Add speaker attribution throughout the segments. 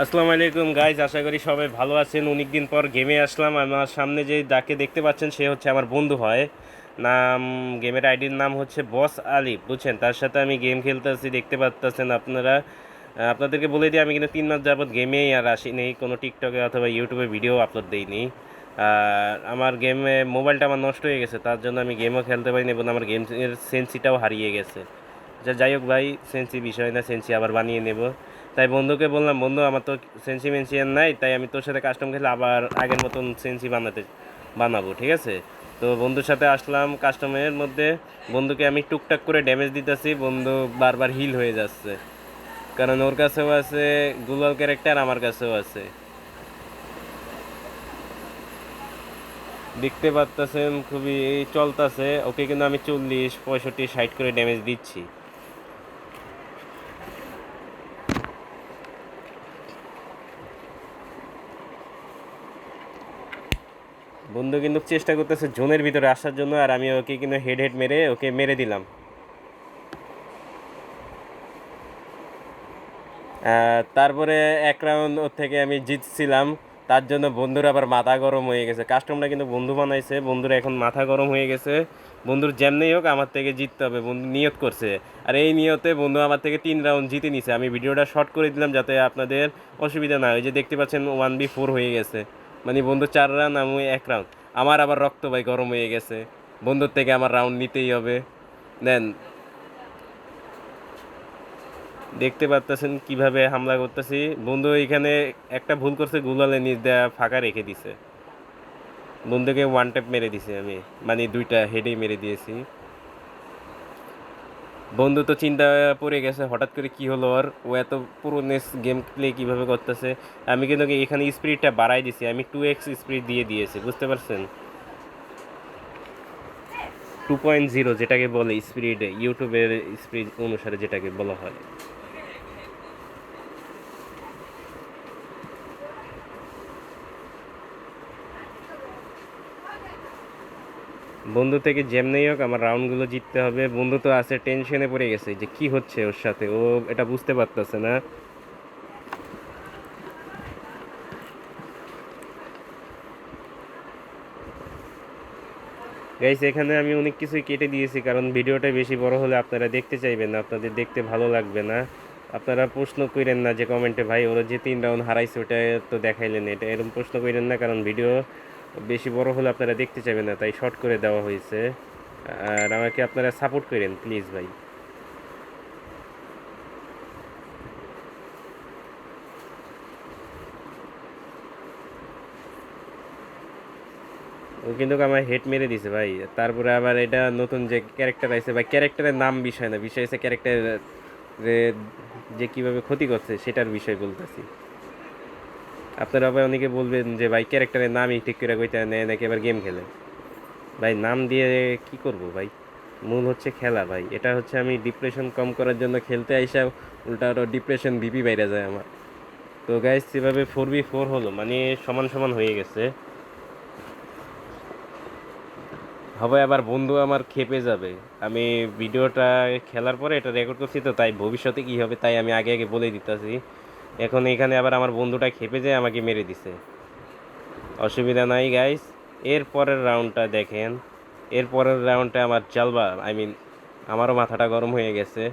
Speaker 1: আসসালামু আলাইকুম গাইজ আশা করি সবাই ভালো আছেন। অনেক দিন পর গেমে আসলাম। আমার সামনে যে যাকে দেখতে পাচ্ছেন, সে হচ্ছে আমার বন্ধু হয়। নাম গেমের আইডির নাম হচ্ছে বস আলিফ বুঝছেন? তার সাথে আমি গেম খেলতে খেলতেছি, দেখতে পাচ্তেছেন আপনারা। আপনাদেরকে বলে দিই, আমি কিন্তু তিন মাস যাবত গেমেই আর আসিনি। কোনো টিকটকে অথবা ইউটিউবে ভিডিও আপলোড দিইনি। আর আমার গেমে মোবাইলটা আমার নষ্ট হয়ে গেছে, তার জন্য আমি গেমও খেলতে পারিনি এবং আমার গেম সেন্সিটাও হারিয়ে গেছে। যা যাই হোক ভাই সেন্সি বিষয় না সেন্সি আবার বানিয়ে নেব। তাই বন্ধুকে বললাম, বন্ধু, আমার তো সেন্সি মেন্সি আর নাই, তাই আমি তোর সাথে কাস্টম খেলে আবার আগের মতন সেন্সি বানাতে, বানাবো, ঠিক আছে? তো বন্ধুর সাথে আসলাম কাস্টমের মধ্যে। বন্ধুকে আমি টুকটাক করে ড্যামেজ দিতেছি, বন্ধু বারবার হিল হয়ে যাচ্ছে। কারণ ওর কাছেও আছে গুগল ক্যারেক্টার আমার কাছেও আছে। দেখতে পাচ্তেছেন খুবই চলতেছে। ওকে কিন্তু আমি চল্লিশ, পঁয়ষট্টি, ষাট করে ড্যামেজ দিচ্ছি। বন্ধু কিন্তু চেষ্টা করতেছে জোনের ভিতরে আসার জন্য, আর আমি ওকে কিন্তু হেড হেড মেরে ওকে মেরে দিলাম। তারপরে এক রাউন্ড ওর থেকে আমি জিতছিলাম, তার জন্য বন্ধুর আবার মাথা গরম হয়ে গেছে। কাস্টমটা কিন্তু বন্ধু বানাইছে, বন্ধুর এখন মাথা গরম হয়ে গেছে। বন্ধুর যেমনি হোক, আমার থেকে জিততে হবে, বন্ধু নিয়ত করছে। আর এই নিয়তে বন্ধু আমার থেকে তিন রাউন্ড জিতে নিছে। আমি ভিডিওটা শর্ট করে দিলাম যাতে আপনাদের অসুবিধা না হয়। যে দেখতে পাচ্ছেন ওয়ান বি ফোর হয়ে গেছে। মানে বন্ধু, চার রাউন্ড আমি এক রাউন্ড আমার আবার রক্ত ভাই, গরম হয়ে গেছে। বন্ধুর থেকে আমার রাউন্ড নিতেই হবে। দেন, দেখতে পাচ্তেছেন কীভাবে হামলা করতেছি। বন্ধু, এখানে একটা ভুল করছে, গুলালে নিজ দেয়া ফাঁকা রেখে দিছে। বন্ধুকে ওয়ান ট্যাপ মেরে দিছি আমি। মানে দুইটা হেডেই মেরে দিয়েছি। বন্ধু তো চিন্তা পড়ে গেছে, হঠাৎ করে কি হলো আর? ও এত পুরো নেস গেম প্লে কীভাবে করতেছে? আমি কিন্তু এখানে স্পিডটা বাড়াই দিছি, আমি টু এক্স স্পিড দিয়ে দিয়েছি, বুঝতে পারছেন? টু পয়েন্ট জিরো যেটাকে বলে স্পিড ইউটিউবের স্পিড অনুসারে যেটাকে বলা হয়। বন্ধু থেকে যেমনি হোক আমার রাউন্ডগুলো জিততে হবে। বন্ধু তো আছে, টেনশনে পড়ে গেছে যে কি হচ্ছে ওর সাথে, ও এটা বুঝতে পারতেছে না। গাইস এখানে আমি অনেক কিছুই কেটে দিয়েছি, কারণ ভিডিওটা বেশি বড় হলে আপনারা দেখতে চাইবেন না, আপনাদের দেখতে ভালো লাগবে না। আপনারা প্রশ্ন করেন না যে কমেন্টে, ভাই, ওরা যে তিন রাউন্ড হারাইছে, ওটা তো দেখাইলেন এটা এরকম প্রশ্ন করেন না, কারণ ভিডিও বেশি বড় হলে আপনারা দেখতে চাইবেন না, তাই শর্ট করে দেওয়া হয়েছে। আর আমাকে আপনারা সাপোর্ট করেন প্লিজ ভাই। ও কিন্তু আমার হেড মেরে দিছে ভাই। তারপরে আবার এটা নতুন যে ক্যারেক্টার আছে, ভাই ক্যারেক্টারের নাম বিষয় না, বিষয় আছে ক্যারেক্টার যে কীভাবে ক্ষতি করছে, সেটার বিষয় বলতেছি। আপনারা আবার অনেকে বলবেন যে, ভাই ক্যারেক্টারের নামই ঠিক করে কইতে নেয় নাকি এবার গেম খেলে। ভাই, নাম দিয়ে কি করব ভাই? মূল হচ্ছে খেলা ভাই। এটা হচ্ছে আমি ডিপ্রেশন কম করার জন্য খেলতে আইসা উল্টা আরও ডিপ্রেশন বিপি বাইরে যায় আমার। তো গাইজ যেভাবে ফোর বি ফোর হলো মানে সমান সমান হয়ে গেছে। হবে আবার বন্ধু আমার খেপে যাবে। আমি ভিডিওটা খেলার পরে এটা রেকর্ড করছি তো, তাই ভবিষ্যতে কি হবে তাই আমি আগে আগে বলে দিতেছি। এখন এখানে আবার আমার বন্ধুটা খেপে যায়, আমাকে মেরে দিছে। অসুবিধা নাই গাইস এর পরের রাউন্ডটা দেখেন। এর পরের রাউন্ডটা আমার চালবা আই মিন আমারও মাথাটা গরম হয়ে গেছে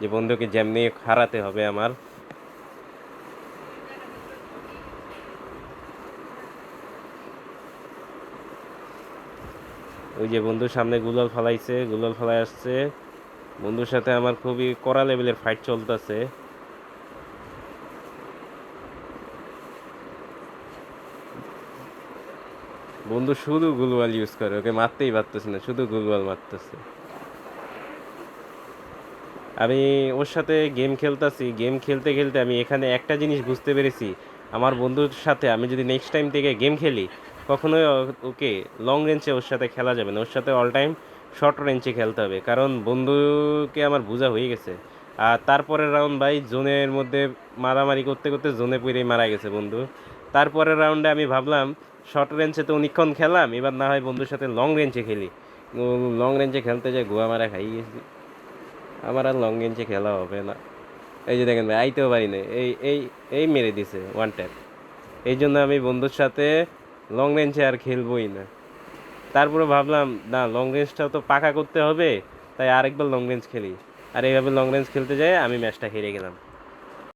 Speaker 1: যে বন্ধুকে যেমনি হারাতে হবে আমার। ওই যে বন্ধুর সামনে গুলাল ফালাইছে, গুলাল ফালাই আসছে। বন্ধুর সাথে আমার খুবই কড়া লেভেলের ফাইট চলতেছে। বন্ধু শুধু গুলওয়াল ইউজ করে, ওকে মারতেই পারতেছে না, শুধু গুলওয়াল মারতেছে। আমি ওর সাথে গেম খেলতেছি গেম খেলতে খেলতে আমি এখানে একটা জিনিস বুঝতে পেরেছি, আমার বন্ধুর সাথে আমি যদি নেক্সট টাইম থেকে গেম খেলি, কখনোই ওকে লং রেঞ্জে ওর সাথে খেলা যাবে না, ওর সাথে অল টাইম শর্ট রেঞ্জে খেলতে হবে, কারণ বন্ধুকে আমার বোঝা হয়ে গেছে। আর তারপরের রাউন্ড ভাই, জোনের মধ্যে মারামারি করতে করতে জোনে পড়েই মারা গেছে বন্ধু। তারপরের রাউন্ডে আমি ভাবলাম শর্ট রেঞ্জে তো অনেকক্ষণ খেলাম, এবার না হয় বন্ধুর সাথে লং রেঞ্জে খেলি। লং রেঞ্জে খেলতে যাই গোয়া মারা খাই গেছি। আমার আর লং রেঞ্জে খেলা হবে না। এই যে দেখেন ভাই, আইতেও পারি না এই এই এই মেরে দিছে ওয়ান ট্যাপ এই জন্য আমি বন্ধুর সাথে লং রেঞ্জে আর খেলবোই না। তারপরে ভাবলাম, না লং রেঞ্জটা তো পাকা করতে হবে, তাই আরেকবার লং রেঞ্জ খেলি। আর এইভাবে লং রেঞ্জ খেলতে যেয়ে আমি ম্যাচটা হেরে গেলাম।